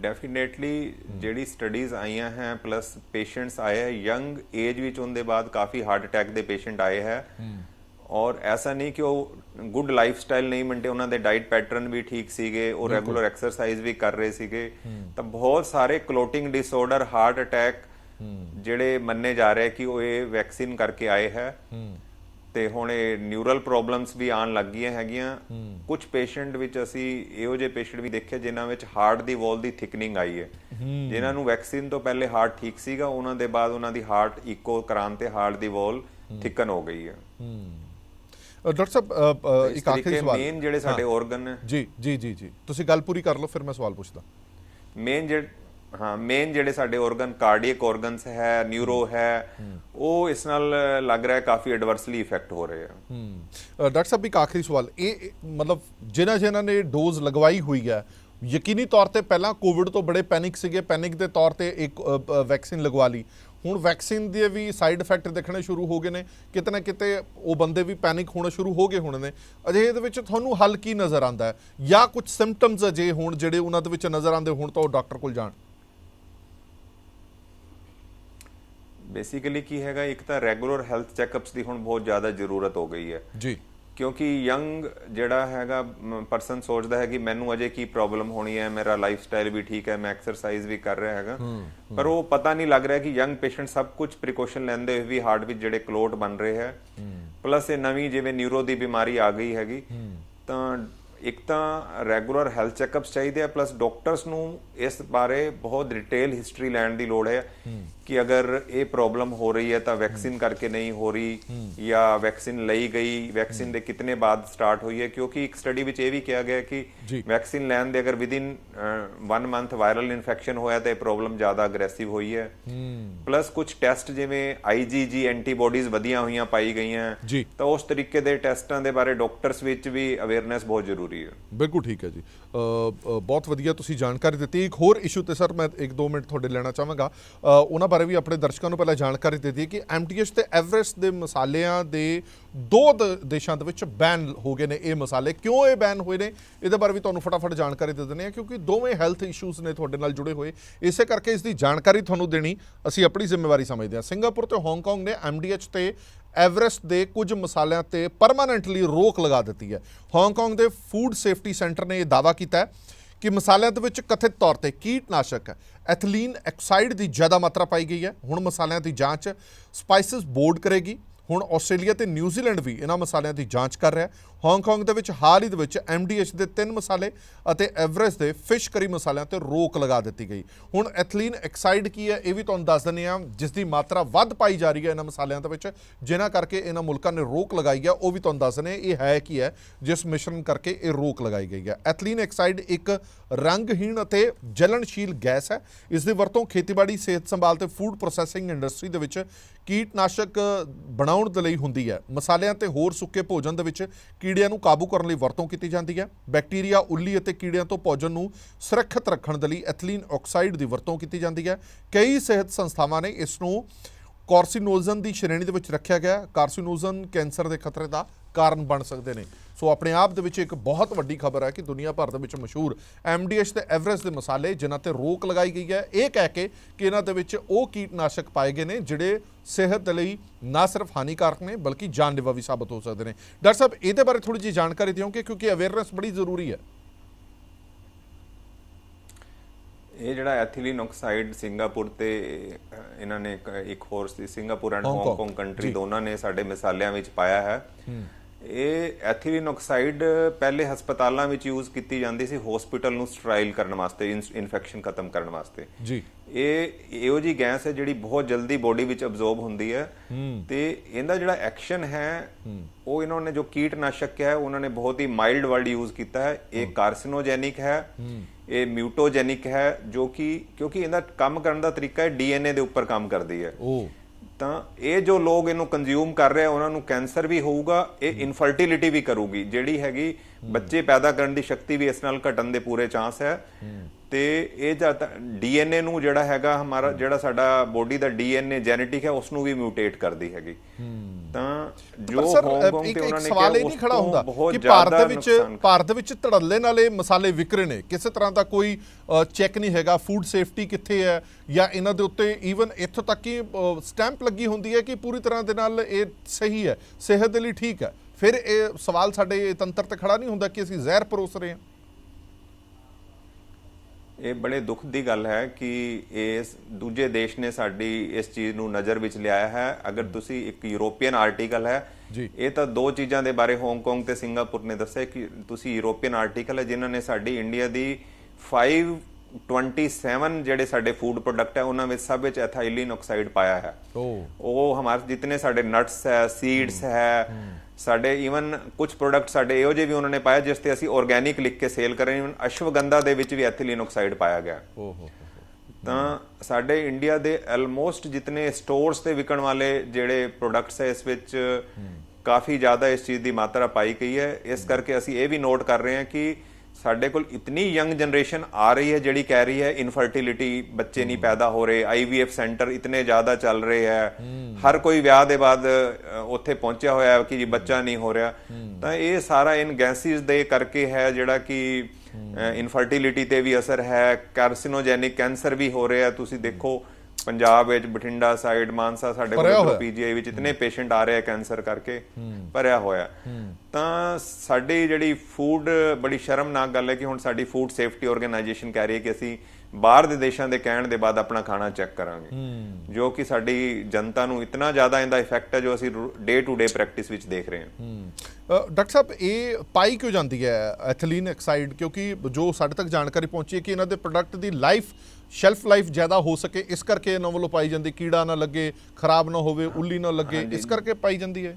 ਡੈਫੀਨੇਟਲੀ ਜਿਹੜੀ ਸਟੱਡੀਜ਼ ਆਈਆਂ ਹੈ ਪਲੱਸ ਪੇਸ਼ੈਂਟਸ ਆਏ ਹੈ ਯੰਗ ਏਜ ਵਿੱਚ ਉਹਦੇ ਬਾਅਦ ਕਾਫੀ ਹਾਰਟ ਅਟੈਕ ਦੇ ਪੇਸ਼ੈਂਟ ਆਏ ਹੈ। ਔਰ ਐਸਾ ਨਹੀਂ ਕਿ ਉਹ ਗੁੱਡ ਲਾਈਫ ਸਟਾਈਲ ਨਹੀਂ ਮੰਟੇ ਉਹਨਾਂ ਦੇ ਡਾਈਟ ਪੈਟਰਨ ਵੀ ਠੀਕ ਸੀਗੇ ਉਹ ਰੈਗੂਲਰ ਐਕਸਰਸਾਈਜ਼ ਵੀ ਕਰ ਰਹੇ ਸੀਗੇ। ਤਾਂ ਬਹੁਤ ਸਾਰੇ ਕਲੋਟਿੰਗ ਡਿਸਆਰਡਰ ਹਾਰਟ ਅਟੈਕ ਜਿਹੜੇ ਮੰਨੇ ਜਾ ਰਹੇ ਕਿ ਉਹ ਇਹ ਵੈਕਸੀਨ ਕਰਕੇ ਆਏ ਹੈ। ਤੇ ਹੁਣ ਇਹ ਨਿਊਰਲ ਪ੍ਰੋਬਲਮਸ ਵੀ ਆਉਣ ਲੱਗ ਗਈਆਂ ਹੈਗੀਆਂ ਕੁਝ ਪੇਸ਼ੈਂਟ ਵਿੱਚ ਅਸੀਂ ਇਹੋ ਜਿਹੇ ਪੇਸ਼ੈਂਟ ਵੀ ਦੇਖੇ ਜਿਨ੍ਹਾਂ ਵਿੱਚ ਹਾਰਟ ਦੀ ਵਾਲ ਦੀ ਥਿਕਨਿੰਗ ਆਈ ਹੈ। ਜਿਨ੍ਹਾਂ ਨੂੰ ਵੈਕਸੀਨ ਤੋਂ ਪਹਿਲੇ ਹਾਰਟ ਠੀਕ ਸੀਗਾ ਉਹਨਾਂ ਦੇ ਬਾਅਦ ਉਹਨਾਂ ਦੀ ਹਾਰਟ ਇਕੋ ਕਰਾਉਣ ਤੇ ਹਾਰਟ ਦੀ ਵਾਲ ਥਿਕਨ ਹੋ ਗਈ ਹੈ। ਡਾਕਟਰ ਸਾਹਿਬ ਇੱਕ ਆਖਰੀ ਸਵਾਲ। ਮੇਨ ਜਿਹੜੇ ਸਾਡੇ। ਆਰਗਨ ਜੀ ਜੀ ਜੀ ਤੁਸੀਂ ਗੱਲ ਪੂਰੀ ਕਰ ਲਓ ਫਿਰ ਮੈਂ ਸਵਾਲ ਪੁੱਛਦਾ। ਮੇਨ ਜਿਹੜੇ ਹਾਂ ਮੇਨ ਜਿਹੜੇ ਸਾਡੇ ਆਰਗਨ ਕਾਰਡੀਅਕ ਆਰਗਨਸ ਹੈ ਨਿਊਰੋ ਹੈ। ਉਹ ਇਸ ਨਾਲ ਲੱਗ ਰਿਹਾ ਹੈ ਕਾਫੀ ਐਡਵਰਸਲੀ ਇਫੈਕਟ ਹੋ ਰਹੇ ਆ। ਹੂੰ। ਡਾਕਟਰ ਸਾਹਿਬ ਇੱਕ ਆਖਰੀ ਸਵਾਲ। ਇਹ ਮਤਲਬ ਜਿਨ੍ਹਾਂ ਜਿਨ੍ਹਾਂ ਨੇ ਡੋਜ਼ ਲਗਵਾਈ ਹੋਈ ਹੈ ਯਕੀਨੀ ਤੌਰ ਤੇ ਪਹਿਲਾਂ ਕੋਵਿਡ ਤੋਂ ਬੜੇ ਪੈਨਿਕ ਸੀਗੇ। ਪੈਨਿਕ ਦੇ ਤੌਰ ਤੇ ਇੱਕ ਵੈਕਸੀਨ ਲਗਵਾ ਲਈ। ਹੁਣ ਵੈਕਸੀਨ ਦੇ ਵੀ ਸਾਈਡ ਇਫੈਕਟ ਦਿਖਣੇ ਸ਼ੁਰੂ ਹੋ ਗਏ ਨੇ। ਕਿਤੇ ਨਾ ਕਿਤੇ ਉਹ ਬੰਦੇ ਵੀ ਪੈਨਿਕ ਹੋਣਾ ਸ਼ੁਰੂ ਹੋ ਗਏ ਹੋਣੇ ਨੇ। ਅਜੇ ਇਹਦੇ ਵਿੱਚ ਤੁਹਾਨੂੰ ਹੱਲ ਕੀ ਨਜ਼ਰ ਆਂਦਾ ਹੈ? ਜਾਂ ਕੁਝ ਸਿੰਪਟਮਸ ਅਜੇ ਹੁਣ ਜਿਹੜੇ ਉਹਨਾਂ ਦੇ ਵਿੱਚ ਨਜ਼ਰ ਆਉਂਦੇ ਹੁਣ ਤਾਂ ਉਹ ਡਾਕਟਰ ਕੋਲ ਜਾਣ। ਬੇਸਿਕਲੀ ਕੀ ਹੈਗਾ ਇੱਕ ਤਾਂ ਰੈਗੂਲਰ ਹੈਲਥ ਚੈੱਕਅਪਸ ਦੀ ਹੁਣ ਬਹੁਤ ਜ਼ਿਆਦਾ ਜ਼ਰੂਰਤ ਹੋ ਗਈ ਹੈ। ਜੀ। ਕਿਉਂਕਿ ਯੰਗ ਜਿਹੜਾ ਹੈਗਾ ਪਰਸਨ ਸੋਚਦਾ ਹੈ ਕਿ ਮੈਨੂੰ ਅਜੇ ਕੀ ਪ੍ਰੋਬਲਮ ਹੋਣੀ ਹੈ ਮੇਰਾ ਲਾਈਫ ਸਟਾਈਲ ਵੀ ਠੀਕ ਹੈ ਮੈਂ ਐਕਸਰਸਾਈਜ਼ ਵੀ ਕਰ ਰਿਹਾ ਹੈਗਾ। ਪਰ ਉਹ ਪਤਾ ਨਹੀਂ ਲੱਗ ਰਿਹਾ ਕਿ ਯੰਗ ਪੇਸ਼ੈਂਟ ਸਭ ਕੁਝ ਪ੍ਰੀਕਾਸ਼ਨ ਲੈਂਦੇ ਹੋਏ ਵੀ ਹਾਰਟ ਵਿੱਚ ਜਿਹੜੇ ਕਲੋਟ ਬਣ ਰਹੇ ਹੈ। ਪਲੱਸ ਇਹ ਨਵੀਂ ਜਿਵੇਂ ਨਿਊਰੋ ਦੀ ਬਿਮਾਰੀ ਆ ਗਈ ਹੈਗੀ ਤਾਂ ਇੱਕ ਤਾਂ ਰੈਗੂਲਰ ਹੈਲਥ ਚੈੱਕਅਪਸ ਚਾਹੀਦੇ ਆ ਪਲੱਸ ਡਾਕਟਰਸ ਨੂੰ ਇਸ ਬਾਰੇ ਬਹੁਤ ਡਿਟੇਲ ਹਿਸਟਰੀ ਲੈਣ ਦੀ ਲੋੜ ਹੈ ਕਿ ਅਗਰ ਇਹ ਪ੍ਰੋਬਲਮ ਹੋ ਰਹੀ ਹੈ ਤਾਂ ਵੈਕਸੀਨ ਕਰਕੇ ਨਹੀਂ ਹੋ ਰਹੀ ਜਾਂ ਵੈਕਸੀਨ ਲਈ ਗਈ ਵੈਕਸੀਨ ਦੇ ਕਿਤਨੇ ਬਾਅਦ ਸਟਾਰਟ ਹੋਈ ਹੈ ਕਿਉਂਕਿ ਇੱਕ ਸਟੱਡੀ ਵਿੱਚ ਇਹ ਵੀ ਕਿਹਾ ਗਿਆ ਕਿ। ਵੈਕਸੀਨ ਲੈਣ ਦੇ ਅਗਰ ਵਿਦਿਨ 1 ਮੰਥ ਵਾਇਰਲ ਇਨਫੈਕਸ਼ਨ ਹੋਇਆ ਤਾਂ ਇਹ ਪ੍ਰੋਬਲਮ ਜ਼ਿਆਦਾ ਅਗਰੈਸਿਵ ਹੋਈ ਹੈ। ਪਲੱਸ ਕੁਝ ਟੈਸਟ ਜਿਵੇਂ IgG ਐਂਟੀਬਾਡੀਜ਼ ਵਧੀਆਂ ਹੋਈਆਂ ਪਾਈ ਗਈਆਂ। ਤਾਂ ਉਸ ਤਰੀਕੇ ਦੇ ਟੈਸਟਾਂ ਦੇ ਬਾਰੇ ਡਾਕਟਰਸ ਵਿੱਚ ਵੀ ਅਵੇਅਰਨੈਸ ਬਹੁਤ ਜ਼ਰੂਰੀ ਹੈ। ਬਿਲਕੁਲ ਠੀਕ ਹੈ ਜੀ। ਬਹੁਤ ਵਧੀਆ ਤੁਸੀਂ ਜਾਣਕਾਰੀ ਦਿੱਤੀ। ਇੱਕ ਹੋਰ ਇਸ਼ੂ ਤੇ ਸਰ ਮੈਂ 1-2 ਮਿੰਟ ਤੁਹਾਡੇ ਲੈਣਾ ਚਾਹਾਂਗਾ। ਉਹਨਾਂ ਬਾਰੇ ਵੀ ਆਪਣੇ ਦਰਸ਼ਕਾਂ ਨੂੰ ਪਹਿਲਾਂ ਜਾਣਕਾਰੀ ਦੇ ਦਈਏ ਕਿ ਐਮਟੀਐਚ ਤੇ ਐਵਰੈਸਟ ਦੇ ਮਸਾਲਿਆਂ ਦੇ ਦੋ ਦ- ਦੇਸ਼ਾਂ ਦੇ ਵਿੱਚ ਬੈਨ ਹੋ ਗਏ ਨੇ ਇਹ ਮਸਾਲੇ। ਕਿਉਂ ਇਹ ਬੈਨ ਹੋਏ ਨੇ? ਇਹਦੇ ਬਾਰੇ ਵੀ ਤੁਹਾਨੂੰ ਫਟਾਫਟ ਜਾਣਕਾਰੀ ਦੇ ਦਿੰਦੇ ਹਾਂ ਕਿਉਂਕਿ ਦੋਵੇਂ ਹੈਲਥ ਇਸ਼ੂਜ਼ ਨੇ ਤੁਹਾਡੇ ਨਾਲ ਜੁੜੇ ਹੋਏ। ਇਸੇ ਕਰਕੇ ਇਸ ਦੀ ਜਾਣਕਾਰੀ ਤੁਹਾਨੂੰ ਦੇਣੀ। ਅਸੀਂ ਆਪਣੀ ਜ਼ਿੰਮੇਵਾਰੀ ਸਮਝਦੇ ਹਾਂ। ਸਿੰਗਾਪੁਰ ਤੇ ਹਾਂਗਕਾਂਗ ਨੇ ਐਮਡੀਐਚ ਤੇ ਐਵਰੈਸਟ ਦੇ ਕੁਝ ਮਸਾਲਿਆਂ ਤੇ ਪਰਮਾਨੈਂਟਲੀ ਰੋਕ ਲਗਾ ਦਿੱਤੀ ਹੈ। ਹਾਂਗਕਾਂਗ ਦੇ ਫੂਡ ਸੇਫਟੀ ਸੈਂਟਰ ਨੇ ਇਹ ਦਾਅਵਾ ਕੀਤਾ ਹੈ ਕਿ ਮਸਾਲਿਆਂ ਦੇ ਵਿੱਚ ਕਥਿਤ ਤੌਰ ਤੇ ਕੀਟਨਾਸ਼ਕ ਐਥਲੀਨ ਐਕਸਾਈਡ ਦੀ ਜ਼ਿਆਦਾ ਮਾਤਰਾ ਪਾਈ ਗਈ ਹੈ। ਹੁਣ ਮਸਾਲਿਆਂ ਦੀ ਜਾਂਚ ਸਪਾਈਸਸ ਬੋਰਡ ਕਰੇਗੀ। ਹੁਣ ਆਸਟ੍ਰੇਲੀਆ ਤੇ ਨਿਊਜ਼ੀਲੈਂਡ ਵੀ ਇਹਨਾਂ ਮਸਾਲਿਆਂ ਦੀ ਜਾਂਚ ਕਰ ਰਿਹਾ ਹੈ। ਹਾਂਗਕਾਂਗ ਦੇ ਵਿੱਚ ਹਾਲ ਹੀ ਦੇ ਵਿੱਚ ਐਮਡੀਐਚ ਦੇ ਤਿੰਨ ਮਸਾਲੇ ਅਤੇ ਐਵਰੈਸਟ ਦੇ ਫਿਸ਼ ਕਰੀ ਮਸਾਲਿਆਂ ਤੇ ਰੋਕ ਲਗਾ ਦਿੱਤੀ ਗਈ। ਹੁਣ ਐਥਲੀਨ ਐਕਸਾਈਡ ਕੀ ਹੈ ਇਹ ਵੀ ਤੁਹਾਨੂੰ ਦੱਸ ਦਿੰਦੇ ਹਾਂ। ਜਿਸ ਦੀ ਮਾਤਰਾ ਵੱਧ ਪਾਈ ਜਾ ਰਹੀ ਹੈ ਇਹਨਾਂ ਮਸਾਲਿਆਂ ਦੇ ਵਿੱਚ, ਜਿਨ੍ਹਾਂ ਕਰਕੇ ਇਹਨਾਂ ਮੁਲਕਾਂ ਨੇ ਰੋਕ ਲਗਾਈ ਹੈ। ਉਹ ਵੀ ਤੁਹਾਨੂੰ ਦੱਸ ਦਿੰਦੇ ਇਹ ਹੈ ਕੀ ਹੈ, ਜਿਸ ਮਿਸ਼ਰਣ ਕਰਕੇ ਇਹ ਰੋਕ ਲਗਾਈ ਗਈ ਹੈ। ਐਥਲੀਨ ਐਕਸਾਈਡ ਇੱਕ ਰੰਗਹੀਣ ਅਤੇ ਜਲਣਸ਼ੀਲ ਗੈਸ ਹੈ। ਇਸ ਦੀ ਵਰਤੋਂ ਖੇਤੀਬਾੜੀ, ਸਿਹਤ ਸੰਭਾਲ ਤੇ ਫੂਡ ਪ੍ਰੋਸੈਸਿੰਗ ਇੰਡਸਟਰੀ ਦੇ ਵਿੱਚ ਕੀਟਨਾਸ਼ਕ ਬਣਾਉਣ ਦੇ ਲਈ ਹੁੰਦੀ ਹੈ। ਮਸਾਲਿਆਂ ਤੇ ਹੋਰ ਸੁੱਕੇ ਭੋਜਨ ਦੇ ਵਿੱਚ ਕੀੜਿਆਂ ਨੂੰ ਕਾਬੂ ਕਰਨ ਲਈ ਵਰਤੋਂ ਕੀਤੀ ਜਾਂਦੀ ਹੈ। ਬੈਕਟੀਰੀਆ, ਉੱਲੀ ਅਤੇ ਕੀੜਿਆਂ ਤੋਂ ਭੋਜਨ ਨੂੰ ਸੁਰੱਖਿਅਤ ਰੱਖਣ ਦੇ ਲਈ ਐਥਲੀਨ ਆਕਸਾਈਡ ਦੀ ਵਰਤੋਂ ਕੀਤੀ ਜਾਂਦੀ ਹੈ। ਕਈ ਸਿਹਤ ਸੰਸਥਾਵਾਂ ਨੇ ਇਸ ਨੂੰ ਕਾਰਸੀਨੋਜਨ ਦੀ ਸ਼੍ਰੇਣੀ ਦੇ ਵਿੱਚ ਰੱਖਿਆ ਗਿਆ। ਕਾਰਸੀਨੋਜਨ ਕੈਂਸਰ ਦੇ ਖਤਰੇ ਦਾ ਕਾਰਨ ਬਣ ਸਕਦੇ ਨੇ। ਸੋ ਆਪਣੇ ਆਪ ਦੇ ਵਿੱਚ ਇੱਕ ਬਹੁਤ ਵੱਡੀ ਖਬਰ ਹੈ ਕਿ ਦੁਨੀਆ ਭਰ ਦੇ ਵਿੱਚ ਮਸ਼ਹੂਰ ਐਮਡੀਐਚ ਤੇ ਐਵਰੈਸਟ ਦੇ ਮਸਾਲੇ, ਜਿਨ੍ਹਾਂ ਤੇ ਰੋਕ ਲਗਾਈ ਗਈ ਹੈ, ਇਹ ਕਹਿ ਕੇ ਕਿ ਇਹਨਾਂ ਦੇ ਵਿੱਚ ਉਹ ਕੀਟਨਾਸ਼ਕ ਪਾਏ ਗਏ ਨੇ, ਜਿਹੜੇ ਸਿਹਤ ਦੇ ਲਈ ਨਾ ਸਿਰਫ ਹਾਨੀਕਾਰਕ ਨੇ, ਬਲਕਿ ਜਾਨਲੇਵਾ ਵੀ ਸਾਬਤ ਹੋ ਸਕਦੇ ਨੇ। ਡਾਕਟਰ ਸਾਹਿਬ, ਇਹਦੇ ਬਾਰੇ ਥੋੜੀ ਜਿਹੀ ਜਾਣਕਾਰੀ ਦਿਓਗੇ, ਕਿਉਂਕਿ ਅਵੇਅਰਨੈਸ ਬੜੀ ਜ਼ਰੂਰੀ ਹੈ। ਇਹ ਜਿਹੜਾ ਐਥੀਲੀਨ ਆਕਸਾਈਡ ਸਿੰਗਾਪੁਰ ਤੇ ਇਹਨਾਂ ਨੇ ਇੱਕ- ਇੱਕ ਹੋਰ ਸੀ Singapore and Hong Kong, country. ਦੋਨਾਂ ਨੇ ਸਾਡੇ ਮਸਾਲਿਆਂ ਵਿੱਚ ਪਾਇਆ ਹੈ। ਇਹ ਐਥੀਲੀਨ ਆਕਸਾਈਡ ਪਹਿਲੇ ਹਸਪਤਾਲਾਂ ਵਿੱਚ ਯੂਜ਼ ਕੀਤੀ ਜਾਂਦੀ ਸੀ ਹਸਪੀਟਲ ਨੂੰ ਸਟਰਾਈਲ ਕਰਨ ਵਾਸਤੇ ਇਨਫੈਕਸ਼ਨ ਖਤਮ ਕਰਨ ਵਾਸਤੇ। ਜੀ। ਇਹ ਇਹੋ ਜੀ ਗੈਸ ਹੈ ਜਿਹੜੀ ਬਹੁਤ ਜਲਦੀ ਬੋਡੀ ਵਿੱਚ ਅਬਜ਼ੌਰਬ ਹੁੰਦੀ ਹੈ। ਤੇ ਇਹਦਾ ਜਿਹੜਾ ਐਕਸ਼ਨ ਹੈ ਉਹ ਇਹਨਾਂ ਨੇ ਜੋ ਕੀਟਨਾਸ਼ਕ ਕਿਹਾ ਹੈ ਉਹਨਾਂ ਨੇ ਬਹੁਤ ਹੀ ਮਾਈਲਡ ਵਰਡ ਯੂਜ਼ ਕੀਤਾ ਹੈ। ਇਹ ਕਾਰਸਿਨੋਜੈਨਿਕ ਹੈ। ਇਹ ਮਿਊਟੋਜੈਨਿਕ ਹੈ ਜੋ ਕਿ ਕਿਉਂਕਿ ਇਹਦਾ ਕੰਮ ਕਰਨ ਦਾ ਤਰੀਕਾ ਹੈ ਡੀਐਨਏ ਦੇ ਉੱਪਰ ਕੰਮ ਕਰਦੀ ਹੈ। ਉਹ ਤਾਂ ਇਹ ਜੋ ਲੋਕ ਇਹਨੂੰ ਕੰਜ਼ਿਊਮ ਕਰ ਰਹੇ ਆ ਉਹਨਾਂ ਨੂੰ ਕੈਂਸਰ ਵੀ ਹੋਊਗਾ ਇਹ ਇਨਫਰਟੀਲਿਟੀ ਵੀ ਕਰੂਗੀ ਜਿਹੜੀ ਹੈਗੀ ਬੱਚੇ ਪੈਦਾ ਕਰਨ ਦੀ ਸ਼ਕਤੀ ਵੀ ਇਸ ਨਾਲ ਘਟਣ ਦੇ ਪੂਰੇ ਚਾਂਸ ਹੈ। ਤੇ ਇਹ ਜਦ ਡੀਐਨਏ ਨੂੰ ਜਿਹੜਾ ਹੈਗਾ ਹਮਾਰਾ ਜਿਹੜਾ ਸਾਡਾ ਬੋਡੀ ਦਾ ਡੀਐਨਏ ਜੈਨੇਟਿਕ ਹੈ ਉਸ ਨੂੰ ਵੀ ਮਿਊਟੇਟ ਕਰਦੀ ਹੈਗੀ। ਤਾਂ ਜੋ ਇੱਕ ਤੇ ਉਹਨਾਂ ਨੇ ਸਵਾਲ ਇਹ ਨਹੀਂ ਖੜਾ ਹੁੰਦਾ ਕਿ ਭਾਰਤ ਵਿੱਚ ਭਾਰਤ ਦੇ ਵਿੱਚ ਧੜੱਲੇ ਨਾਲੇ ਮਸਾਲੇ ਵਿਕ ਰਹੇ ਨੇ ਕਿਸੇ ਤਰ੍ਹਾਂ ਦਾ ਕੋਈ ਚੈੱਕ ਨਹੀਂ ਹੈਗਾ ਫੂਡ ਸੇਫਟੀ ਕਿੱਥੇ ਹੈ ਜਾਂ ਇਹਨਾਂ ਦੇ ਉੱਤੇ ਈਵਨ ਇੱਥੋਂ ਤੱਕ ਕਿ ਸਟੈਂਪ ਲੱਗੀ ਹੁੰਦੀ ਹੈ ਕਿ ਪੂਰੀ ਤਰ੍ਹਾਂ ਦੇ ਨਾਲ ਇਹ ਸਹੀ ਹੈ ਸਿਹਤ ਦੇ ਲਈ ਠੀਕ ਹੈ। ਫਿਰ ਇਹ ਸਵਾਲ ਸਾਡੇ ਤੰਤਰ ਤੇ ਖੜਾ ਨਹੀਂ ਹੁੰਦਾ ਕਿ ਅਸੀਂ ਜ਼ਹਿਰ ਪਰੋਸ ਰਹੇ ਹਾਂ। ਇਹ ਬੜੇ ਦੁੱਖ ਦੀ ਗੱਲ ਹੈ ਕਿ ਇਸ ਦੂਜੇ ਦੇਸ਼ ਨੇ ਸਾਡੀ ਇਸ ਚੀਜ਼ ਨੂੰ ਨਜ਼ਰ ਵਿੱਚ ਲਿਆਇਆ ਹੈ। ਅਗਰ ਤੁਸੀਂ ਇੱਕ ਯੂਰੋਪੀਅਨ ਆਰਟੀਕਲ ਹੈ ਜੀ। ਇਹ ਤਾਂ ਦੋ ਚੀਜ਼ਾਂ ਦੇ ਬਾਰੇ ਹਾਂਗਕਾਂਗ ਤੇ ਸਿੰਗਾਪੁਰ ਨੇ ਦੱਸਿਆ ਕਿ ਤੁਸੀਂ ਯੂਰੋਪੀਅਨ ਆਰਟੀਕਲ ਹੈ ਜਿਨ੍ਹਾਂ ਨੇ ਸਾਡੀ ਇੰਡੀਆ ਦੀ 5 27 ਜਿਹੜੇ ਸਾਡੇ ਫੂਡ ਪ੍ਰੋਡਕਟ ਹੈ ਉਹਨਾਂ ਵਿੱਚ ਸਭ ਵਿੱਚ ਐਥਾਈਲਿਨ ਆਕਸਾਈਡ ਪਾਇਆ ਹੈ। ਉਹ ਉਹ ਹਮਾਰੇ ਜਿਤਨੇ ਸਾਡੇ ਨਟਸ ਹੈ ਸੀਡਸ ਹੈ। ਸਾਡੇ ਈਵਨ ਕੁਝ ਪ੍ਰੋਡਕਟ ਸਾਡੇ ਇਹੋ ਜਿਹੇ ਵੀ ਉਹਨਾਂ ਨੇ ਪਾਇਆ ਜਿਸ ਤੇ ਅਸੀਂ ਆਰਗੇਨਿਕ ਲਿਖ ਕੇ ਸੇਲ ਕਰ ਰਹੇ ਹਾਂ ਅਸ਼ਵਗੰਧਾ ਦੇ ਵਿੱਚ ਵੀ ਐਥਿਲੀਨ ਆਕਸਾਈਡ ਪਾਇਆ ਗਿਆ। ਤਾਂ ਸਾਡੇ ਇੰਡੀਆ ਦੇ ਆਲਮੋਸਟ ਜਿਤਨੇ ਸਟੋਰਸ ਤੇ ਵਿਕਣ ਵਾਲੇ ਜਿਹੜੇ ਪ੍ਰੋਡਕਟਸ ਹੈ ਇਸ ਵਿੱਚ ਕਾਫੀ ਜ਼ਿਆਦਾ ਇਸ ਚੀਜ਼ ਦੀ ਮਾਤਰਾ ਪਾਈ ਗਈ ਹੈ। ਇਸ ਕਰਕੇ ਅਸੀਂ ਇਹ ਵੀ ਨੋਟ ਕਰ ਰਹੇ ਹਾਂ ਕਿ ਸਾਡੇ ਕੋਲ ਇਤਨੀ ਯੰਗ ਜਨਰੇਸ਼ਨ ਆ ਰਹੀ ਹੈ ਜਿਹੜੀ ਕਹਿ ਰਹੀ ਹੈ ਇਨਫਰਟੀਲਿਟੀ ਬੱਚੇ ਨਹੀਂ ਪੈਦਾ ਹੋ ਰਹੇ ਆਈਵੀਐਫ ਸੈਂਟਰ ਇਤਨੇ ਜ਼ਿਆਦਾ ਚੱਲ ਰਹੇ ਹੈ। ਹਰ ਕੋਈ ਵਿਆਹ ਦੇ ਬਾਅਦ ਉੱਥੇ ਪਹੁੰਚਿਆ ਹੋਇਆ ਹੈ ਕਿ ਜੀ ਬੱਚਾ ਨਹੀਂ ਹੋ ਰਿਹਾ। ਤਾਂ ਇਹ ਸਾਰਾ ਇਨ ਗੈਸਿਸ ਦੇ ਕਰਕੇ ਹੈ ਜਿਹੜਾ ਕਿ ਇਨਫਰਟੀਲਿਟੀ ਤੇ ਵੀ ਅਸਰ ਹੈ। ਕਾਰਸਿਨੋਜੈਨਿਕ ਕੈਂਸਰ ਵੀ ਹੋ ਰਿਹਾ ਤੁਸੀਂ ਦੇਖੋ ਪੰਜਾਬ ਵਿੱਚ ਬਠਿੰਡਾ ਸਾਈਡ ਮਾਨਸਾ ਸਾਡੇ ਕੋਲ। ਪੀਜੀਆਈ ਵਿੱਚ ਇਤਨੇ ਪੇਸ਼ੈਂਟ ਆ ਰਹੇ ਆ ਕੈਂਸਰ ਕਰਕੇ ਭਰਿਆ ਹੋਇਆ। ਤਾਂ ਸਾਡੀ ਜਿਹੜੀ ਫੂਡ ਬੜੀ ਸ਼ਰਮਨਾਕ ਗੱਲ ਹੈ ਕਿ ਹੁਣ ਸਾਡੀ ਫੂਡ ਸੇਫਟੀ ਆਰਗੇਨਾਈਜੇਸ਼ਨ ਕਹਿ ਰਹੀ ਹੈ ਕਿ ਅਸੀਂ ਬਾਹਰ ਦੇ ਦੇਸ਼ਾਂ ਦੇ ਕਹਿਣ ਦੇ ਬਾਅਦ ਆਪਣਾ ਖਾਣਾ ਚੈੱਕ ਕਰਾਂਗੇ। ਜੋ ਕਿ ਸਾਡੀ ਜਨਤਾ ਨੂੰ ਇਤਨਾ ਜ਼ਿਆਦਾ ਇਹਦਾ ਇਫੈਕਟ ਹੈ ਜੋ ਅਸੀਂ ਡੇ ਟੂ ਡੇ ਪ੍ਰੈਕਟਿਸ ਵਿੱਚ ਦੇਖ ਰਹੇ ਹਾਂ। ਡਾਕਟਰ ਸਾਹਿਬ ਇਹ ਪਾਈ ਕਿਉਂ ਜਾਂਦੀ ਹੈ ਐਥਲੀਨ ਆਕਸਾਈਡ ਕਿਉਂਕਿ ਜੋ ਸਾਡੇ ਤੱਕ ਜਾਣਕਾਰੀ ਪਹੁੰਚੀ ਹੈ ਕਿ ਇਹਨਾਂ ਦੇ ਪ੍ਰੋਡਕਟ ਦੀ ਲਾਈਫ ਸ਼ੈਲਫ ਲਾਈਫ ਜ਼ਿਆਦਾ ਹੋ ਸਕੇ ਇਸ ਕਰਕੇ ਇਹਨਾਂ ਵੱਲੋਂ ਪਾਈ ਜਾਂਦੀ ਕੀੜਾ ਨਾ ਲੱਗੇ ਖਰਾਬ ਨਾ ਹੋਵੇ ਉੱਲੀ ਨਾ ਲੱਗੇ ਇਸ ਕਰਕੇ ਪਾਈ ਜਾਂਦੀ ਹੈ।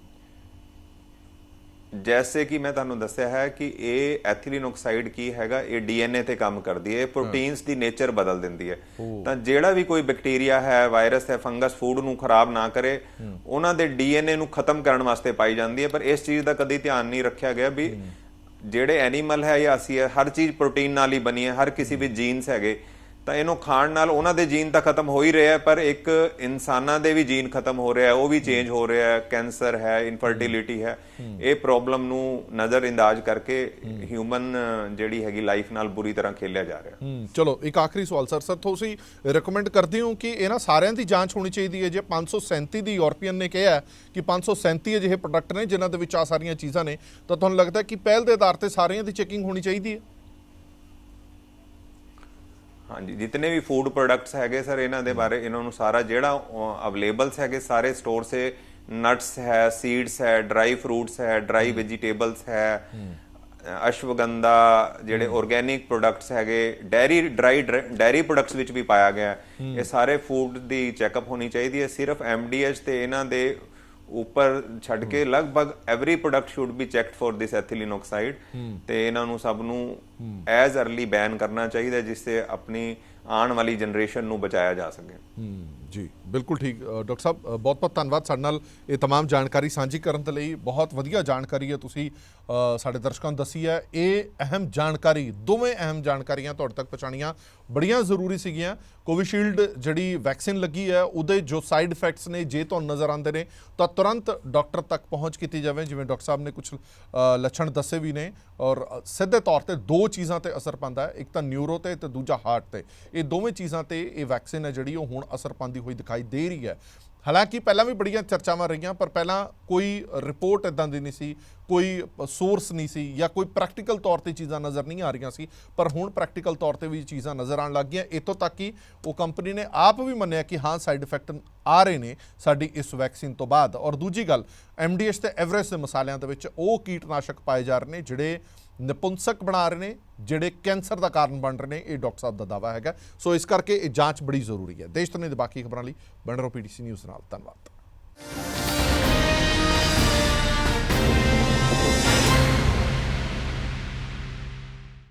ਜੈਸੇ ਕਿ ਮੈਂ ਤੁਹਾਨੂੰ ਦੱਸਿਆ ਹੈ ਕਿ ਇਹ ਐਥਿਲੀਨ ਆਕਸਾਈਡ ਕੀ ਹੈਗਾ ਇਹ ਡੀਐਨਏ ਤੇ ਕੰਮ ਕਰਦੀ ਹੈ ਪ੍ਰੋਟੀਨਸ ਦੀ ਨੇਚਰ ਬਦਲ ਦਿੰਦੀ ਹੈ। ਤਾਂ ਜਿਹੜਾ ਵੀ ਕੋਈ ਬੈਕਟੀਰੀਆ ਹੈ ਵਾਇਰਸ ਹੈ ਫੰਗਸ ਫੂਡ ਨੂੰ ਖਰਾਬ ਨਾ ਕਰੇ ਉਹਨਾਂ ਦੇ ਡੀਐਨਏ ਨੂੰ ਖਤਮ ਕਰਨ ਵਾਸਤੇ ਪਾਈ ਜਾਂਦੀ ਹੈ ਪਰ ਇਸ ਚੀਜ਼ ਦਾ ਕਦੀ ਧਿਆਨ ਨਹੀਂ ਰੱਖਿਆ ਗਿਆ ਵੀ ਜਿਹੜੇ ਐਨੀਮਲ ਹੈ ਜਾਂ ਅਸੀਂ ਹਰ ਚੀਜ਼ ਪ੍ਰੋਟੀਨ ਨਾਲ ਹੀ ਬਣੀ ਹੈ ਹਰ ਕਿਸੇ ਵਿੱਚ ਜੀਨਸ ਹੈਗੇ ਤਾਂ ਇਹਨੂੰ ਖਾਣ ਨਾਲ ਉਹਨਾਂ ਦੇ ਜੀਨ ਤਾਂ ਖਤਮ ਹੋ ਹੀ ਰਿਹਾ ਪਰ ਇੱਕ ਇਨਸਾਨਾਂ ਦੇ ਵੀ ਜੀਨ ਖਤਮ ਹੋ ਰਿਹਾ ਉਹ ਵੀ ਚੇਂਜ ਹੋ ਰਿਹਾ ਹੈ, ਕੈਂਸਰ ਹੈ ਇਨਫਰਟੀਲਿਟੀ ਹੈ। ਇਹ ਪ੍ਰੋਬਲਮ ਨੂੰ ਨਜ਼ਰ ਅੰਦਾਜ਼ ਕਰਕੇ ਹਿਊਮਨ ਜਿਹੜੀ ਹੈਗੀ ਲਾਈਫ ਨਾਲ ਬੁਰੀ ਤਰ੍ਹਾਂ ਖੇਲਿਆ ਜਾ ਰਿਹਾ। ਚਲੋ, ਇੱਕ ਆਖਰੀ ਸਵਾਲ, ਸਰ। ਸਰ, ਤੁਸੀਂ ਰეკਮੈਂਡ ਕਰਦੇ ਹੋ ਕਿ ਇਹਨਾਂ ਸਾਰਿਆਂ ਦੀ ਜਾਂਚ ਹੋਣੀ ਚਾਹੀਦੀ ਹੈ? ਜੇ 537 ਦੀ ਯੂਰਪੀਅਨ ਨੇ ਕਿਹਾ ਹੈ ਕਿ 537 ਅਜਿਹੇ ਪ੍ਰੋਡਕਟ ਨੇ ਜਿਨ੍ਹਾਂ ਦੇ ਵਿੱਚ ਆ ਸਾਰੀਆਂ ਚੀਜ਼ਾਂ ਨੇ, ਤਾਂ ਤੁਹਾਨੂੰ ਲੱਗਦਾ ਕਿ ਪਹਿਲ ਦੇ ਆਧਾਰ ਤੇ ਸਾਰਿਆਂ ਦੀ ਚੈਕਿੰਗ ਹੋਣੀ ਚਾਹੀਦੀ ਹੈ? ਹਾਂਜੀ ਜਿਤਨੇ ਵੀ ਫੂਡ ਪ੍ਰੋਡਕਟਸ ਹੈਗੇ ਸਰ ਇਹਨਾਂ ਦੇ ਬਾਰੇ ਇਹਨਾਂ ਨੂੰ ਸਾਰਾ ਜਿਹੜਾ ਅਵੇਲੇਬਲਸ ਹੈਗੇ ਸਾਰੇ ਸਟੋਰ ਸੇ ਨਟਸ ਹੈ ਸੀਡਸ ਹੈ ਡਰਾਈ ਫਰੂਟਸ ਹੈ ਡਰਾਈ ਵੈਜੀਟੇਬਲਸ ਹੈ ਅਸ਼ਵਗੰਧਾ ਜਿਹੜੇ ਆਰਗੇਨਿਕ ਪ੍ਰੋਡਕਟਸ ਹੈਗੇ ਡੈਰੀ ਡਰਾਈ ਡੈਰੀ ਪ੍ਰੋਡਕਟਸ ਵਿੱਚ ਵੀ ਪਾਇਆ ਗਿਆ। ਇਹ ਸਾਰੇ ਫੂਡ ਦੀ ਚੈੱਕਅਪ ਹੋਣੀ ਚਾਹੀਦੀ ਹੈ ਸਿਰਫ ਐਮਡੀਐਚ ਤੇ ਇਹਨਾਂ ਦੇ ਉੱਪਰ ਛੱਡ ਕੇ ਲਗਭਗ every product should be checked for this ethylene oxide ਤੇ ਇਹਨਾਂ ਨੂੰ ਸਭ ਨੂੰ ਐਜ਼ अर्ਲੀ ਬੈਨ ਕਰਨਾ ਚਾਹੀਦਾ ਜਿਸ ਤੇ ਆਪਣੀ ਆਉਣ ਵਾਲੀ ਜਨਰੇਸ਼ਨ ਨੂੰ ਬਚਾਇਆ ਜਾ ਸਕੇ। ਜੀ ਬਿਲਕੁਲ ਠੀਕ। ਡਾਕਟਰ ਸਾਹਿਬ ਬਹੁਤ ਬਹੁਤ ਧੰਨਵਾਦ ਸਾਡੇ ਨਾਲ ਇਹ तमाम ਜਾਣਕਾਰੀ ਸਾਂਝੀ ਕਰਨ ਦੇ ਲਈ। ਬਹੁਤ ਵਧੀਆ ਜਾਣਕਾਰੀ ਹੈ ਤੁਸੀਂ ਸਾਡੇ ਦਰਸ਼ਕਾਂ ਨੂੰ ਦੱਸੀ ਹੈ। ਇਹ ਅਹਿਮ ਜਾਣਕਾਰੀ ਦੋਵੇਂ ਅਹਿਮ ਜਾਣਕਾਰੀਆਂ ਤੁਹਾਡੇ ਤੱਕ ਪਹੁੰਚਾਣੀਆਂ ਬੜੀਆਂ ਜ਼ਰੂਰੀ ਸੀਗੀਆਂ। ਕੋਵਿਸ਼ੀਲਡ ਜਿਹੜੀ ਵੈਕਸੀਨ ਲੱਗੀ ਹੈ, ਉਹਦੇ ਜੋ ਸਾਈਡ ਇਫੈਕਟਸ ਨੇ, ਜੇ ਤੁਹਾਨੂੰ ਨਜ਼ਰ ਆਉਂਦੇ ਨੇ, ਤਾਂ ਤੁਰੰਤ ਡਾਕਟਰ ਤੱਕ ਪਹੁੰਚ ਕੀਤੀ ਜਾਵੇ। ਜਿਵੇਂ ਡਾਕਟਰ ਸਾਹਿਬ ਨੇ ਕੁਝ ਲੱਛਣ ਦੱਸੇ ਵੀ ਨੇ ਔਰ ਸਿੱਧੇ ਤੌਰ ਤੇ ਦੋ ਚੀਜ਼ਾਂ ਤੇ ਅਸਰ ਪਾਉਂਦਾ ਹੈ। ਇੱਕ ਤਾਂ ਨਿਊਰੋ ਤੇ ਤੇ ਦੂਜਾ ਹਾਰਟ ਤੇ। ਇਹ ਦੋਵੇਂ ਚੀਜ਼ਾਂ ਤੇ ਇਹ ਵੈਕਸੀਨ ਹੈ ਜਿਹੜੀ ਉਹ ਹੁਣ ਅਸਰ ਪਾਉਂਦੀ ਹੋਈ ਦਿਖਾਈ ਦੇ ਰਹੀ ਹੈ। ਹਾਲਾਂਕਿ ਪਹਿਲਾਂ ਵੀ ਬੜੀਆਂ ਚਰਚਾਵਾਂ ਰਹੀਆਂ, ਪਰ ਪਹਿਲਾਂ ਕੋਈ ਰਿਪੋਰਟ ਇਦਾਂ ਦੀ ਨਹੀਂ ਸੀ, ਕੋਈ ਸੋਰਸ ਨਹੀਂ ਸੀ ਜਾਂ ਕੋਈ ਪ੍ਰੈਕਟੀਕਲ ਤੌਰ ਤੇ ਚੀਜ਼ਾਂ ਨਜ਼ਰ ਨਹੀਂ ਆ ਰਹੀਆਂ ਸੀ, ਪਰ ਹੁਣ ਪ੍ਰੈਕਟੀਕਲ ਤੌਰ ਤੇ ਵੀ ਚੀਜ਼ਾਂ ਨਜ਼ਰ ਆਉਣ ਲੱਗ ਗਈਆਂ। ਇਤੋਂ ਤੱਕ ਕਿ ਉਹ ਕੰਪਨੀ ਨੇ ਆਪ ਵੀ ਮੰਨਿਆ ਕਿ ਹਾਂ ਸਾਈਡ ਇਫੈਕਟ ਆ ਰਹੇ ਨੇ ਸਾਡੀ ਇਸ ਵੈਕਸੀਨ ਤੋਂ ਬਾਅਦ। ਔਰ ਦੂਜੀ ਗੱਲ ਐਮਡੀਐਚ ਤੇ ਐਵਰੇਸਟ ਦੇ ਮਸਾਲਿਆਂ ਦੇ ਵਿੱਚ ਉਹ ਕੀਟਨਾਸ਼ਕ ਪਾਏ ਜਾ ਰਹੇ ਨੇ ਜਿਹੜੇ ਨਿਪੁੰਸਕ ਬਣਾ ਰਹੇ ਨੇ, ਜਿਹੜੇ ਕੈਂਸਰ ਦਾ ਕਾਰਨ ਬਣ ਰਹੇ ਨੇ, ਇਹ ਡਾਕਟਰ ਸਾਹਿਬ ਦਾ ਦਾਵਾ ਹੈਗਾ। ਸੋ ਇਸ ਕਰਕੇ ਇਹ ਜਾਂਚ ਬੜੀ ਜ਼ਰੂਰੀ ਹੈ। ਦੇਸ਼ ਤੋਂ ਨੇ ਬਾਕੀ ਖਬਰਾਂ ਲਈ ਬਣ ਰਹੋ ਪੀਟੀਸੀ ਨਿਊਜ਼ ਨਾਲ। ਧੰਨਵਾਦ।